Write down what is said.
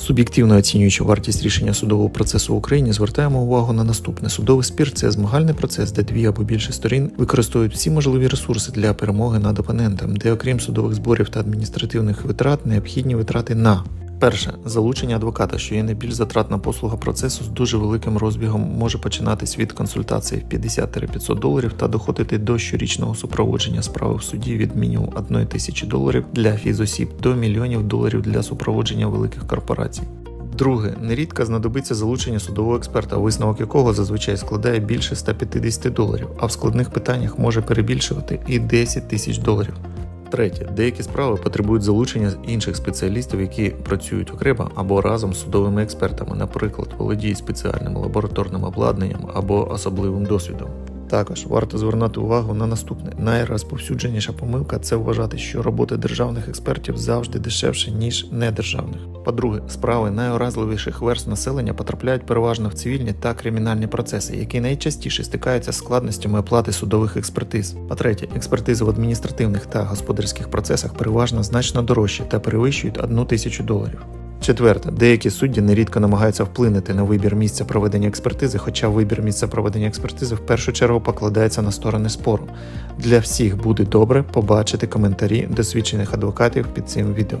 Суб'єктивно оцінюючи вартість рішення судового процесу в Україні, звертаємо увагу на наступне: судовий спір це змагальний процес, де дві або більше сторін використовують всі можливі ресурси для перемоги над опонентом, де окрім судових зборів та адміністративних витрат, необхідні витрати на Перше залучення адвоката, що є найбільш затратна послуга процесу з дуже великим розбігом, може починатись від консультації в 50-500 доларів та доходити до щорічного супроводження справи в суді від мінімум 1 тисячі доларів для фізосіб до мільйонів доларів для супроводження великих корпорацій. Друге, нерідко знадобиться залучення судового експерта, висновок якого зазвичай складає більше 150 доларів, а в складних питаннях може перебільшувати і 10 тисяч доларів. Третє, деякі справи потребують залучення інших спеціалістів, які працюють окремо або разом з судовими експертами, наприклад, володіють спеціальним лабораторним обладнанням або особливим досвідом. Також варто звернути увагу на наступне: найрозповсюдженіша помилка це вважати, що робота державних експертів завжди дешевше ніж недержавних. По-друге, справи найуразливіших верст населення потрапляють переважно в цивільні та кримінальні процеси, які найчастіше стикаються з складностями оплати судових експертиз. По-третє, експертизи в адміністративних та господарських процесах переважно значно дорожчі та перевищують одну тисячу доларів. Четверте, деякі судді нерідко намагаються вплинути на вибір місця проведення експертизи, хоча вибір місця проведення експертизи в першу чергу покладається на сторони спору. Для всіх буде добре побачити коментарі досвідчених адвокатів під цим відео.